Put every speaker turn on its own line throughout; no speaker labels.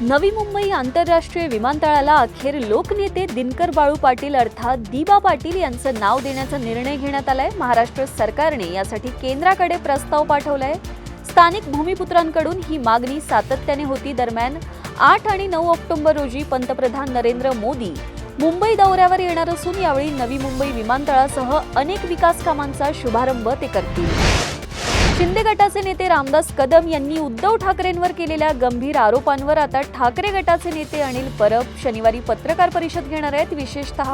नवी मुंबई आंतरराष्ट्रीय विमानतळाला अखेर लोकनेते दिनकर बाळू पाटील अर्थात दिबा पाटील यांचं नाव देण्याचा निर्णय घेण्यात आलाय. महाराष्ट्र सरकारने यासाठी केंद्राकडे प्रस्ताव पाठवलाय. स्थानिक भूमिपुत्रांकडून ही मागणी सातत्याने होती. दरम्यान आठ आणि नऊ ऑक्टोबर रोजी पंतप्रधान नरेंद्र मोदी मुंबई दौऱ्यावर येणार असून यावेळी नवी मुंबई विमानतळासह अनेक विकास कामांचा शुभारंभ ते करतील. शिंदे गटाचे नेते रामदास कदम यांनी उद्धव ठाकरेंवर केलेल्या गंभीर आरोपांवर आता ठाकरे गटाचे नेते अनिल परब शनिवारी पत्रकार परिषद घेणार आहेत. विशेषतः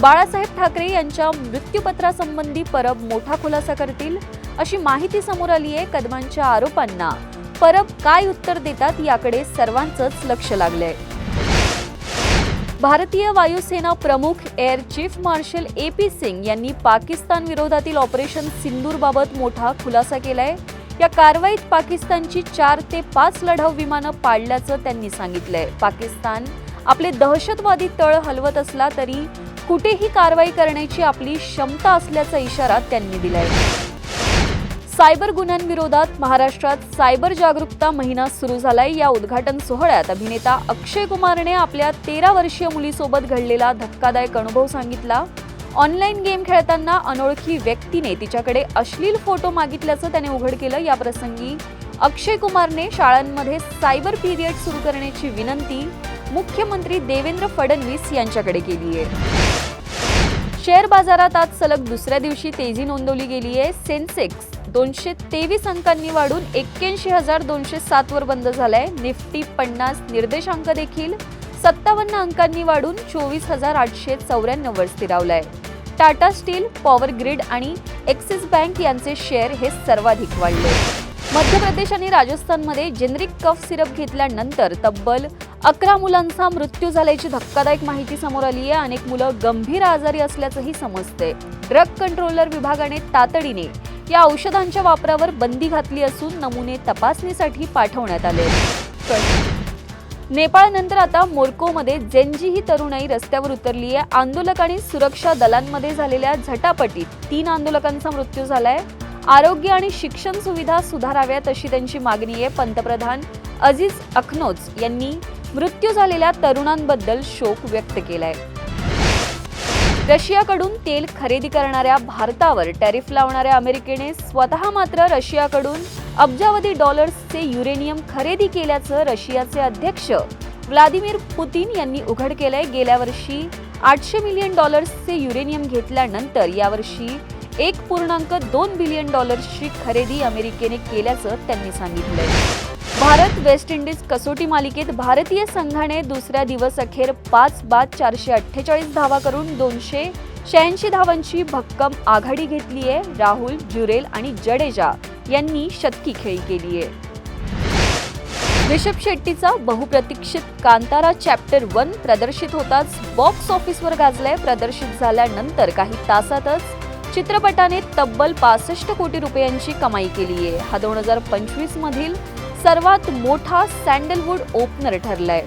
बाळासाहेब ठाकरे यांच्या मृत्यूपत्रासंबंधी परब मोठा खुलासा करतील अशी माहिती समोर आली आहे. कदमांच्या आरोपांना परब काय उत्तर देतात याकडे सर्वांचंच लक्ष लागलंय. भारतीय वायुसेना प्रमुख air chief marshal A P Singh यांनी पाकिस्तान विरोधातील ऑपरेशन सिंदूरबाबत मोठा खुलासा केलाय. या कारवाईत पाकिस्तानची चार ते पाच लढाऊ विमानं पाडल्याचं त्यांनी सांगितलंय. पाकिस्तान आपले दहशतवादी तळ हलवत असला तरी कुठेही कारवाई करण्याची आपली क्षमता असल्याचा इशारा त्यांनी दिलाय. सायबर गुन्ह्यांविरोधात महाराष्ट्रात सायबर जागरूकता महिना सुरू झालाय. या उद्घाटन सोहळ्यात अभिनेता अक्षय कुमारने आपल्या तेरा वर्षीय मुलीसोबत घडलेला धक्कादायक अनुभव सांगितला. ऑनलाईन गेम खेळताना अनोळखी व्यक्तीने तिच्याकडे अश्लील फोटो मागितल्याचं त्याने उघड केलं. या प्रसंगी अक्षय कुमारने शाळांमध्ये सायबर पिरियड सुरू करण्याची विनंती मुख्यमंत्री देवेंद्र फडणवीस यांच्याकडे केली आहे शेअर बाजारात आज सलग दुसऱ्या दिवशी तेजी नोंदवली गेली आहे. सेन्सेक्स दोनशे तेवीस अंकांनी वाढून एक्क्याऐंशी हजार दोनशे सात वर बंद झालाय. निफ्टी पन्नास निर्देशांक देखील सत्तावन्न अंकांनी वाढून चोवीस हजार आठशे चौऱ्याण्णव वर स्थिरावलाय. टाटा स्टील पॉवर ग्रिड आणि एक्सिस बँक यांचे शेअर हे सर्वाधिक वाढले. मध्य प्रदेश आणि राजस्थानमध्ये जेनरिक कफ सिरप घेतल्यानंतर तब्बल अकरा मुलांचा मृत्यू झाल्याची धक्कादायक माहिती समोर आली आहे. अनेक मुलं गंभीर आजारी असल्याचंही समजते ड्रग कंट्रोलर विभागाने तातडीने या औषधांच्या वापरावर बंदी घातली असून नमुने तपासणीसाठी पाठवण्यात आले नेपाळनंतर आता मोर्कोमध्ये जेनजी ही तरुणाई रस्त्यावर उतरली आहे. आंदोलक आणि सुरक्षा दलांमध्ये झालेल्या झटापटीत तीन आंदोलकांचा मृत्यू झालाय. आरोग्य आणि शिक्षण सुविधा सुधाराव्यात अशी त्यांची मागणी आहे. पंतप्रधान अझीज अखनोज यांनी मृत्यू झालेल्या तरुणांबद्दल शोक व्यक्त केलाय. रशियाकडून तेल खरेदी करणाऱ्या भारतावर टॅरिफ लावणाऱ्या अमेरिकेने स्वतः मात्र रशियाकडून अब्जावधी डॉलर्सचे युरेनियम खरेदी केल्याचं रशियाचे अध्यक्ष व्लादिमीर पुतीन यांनी उघड केलंय. गेल्या वर्षी आठशे मिलियन डॉलर्सचे युरेनियम घेतल्यानंतर यावर्षी एक पूर्णांक दोन बिलियन डॉलर्सची खरेदी अमेरिकेने केल्याचं त्यांनी सांगितलंय. भारत वेस्ट इंडिज कसोटी मालिकेत भारतीय संघाने दुसऱ्या दिवस अखेर पाच बाद चारशे अठ्ठेचाळीस धावा करून दोनशे शहाऐंशी धावांची भक्कम आघाडी घेतली आहे राहुल जुरेल आणि जडेजा यांनी शतकी खेळी केली आहे ऋषभ शेट्टीचा बहुप्रतीक्षित कांतारा चॅप्टर वन प्रदर्शित होताच बॉक्स ऑफिसवर गाजलाय. प्रदर्शित झाल्यानंतर काही तासातच चित्रपटाने तब्बल पासष्ट कोटी रुपयांची कमाई केली आहे. हा दोन हजार पंचवीस मधील सर्वात मोठा सँडलवूड ओपनर ठरलाय.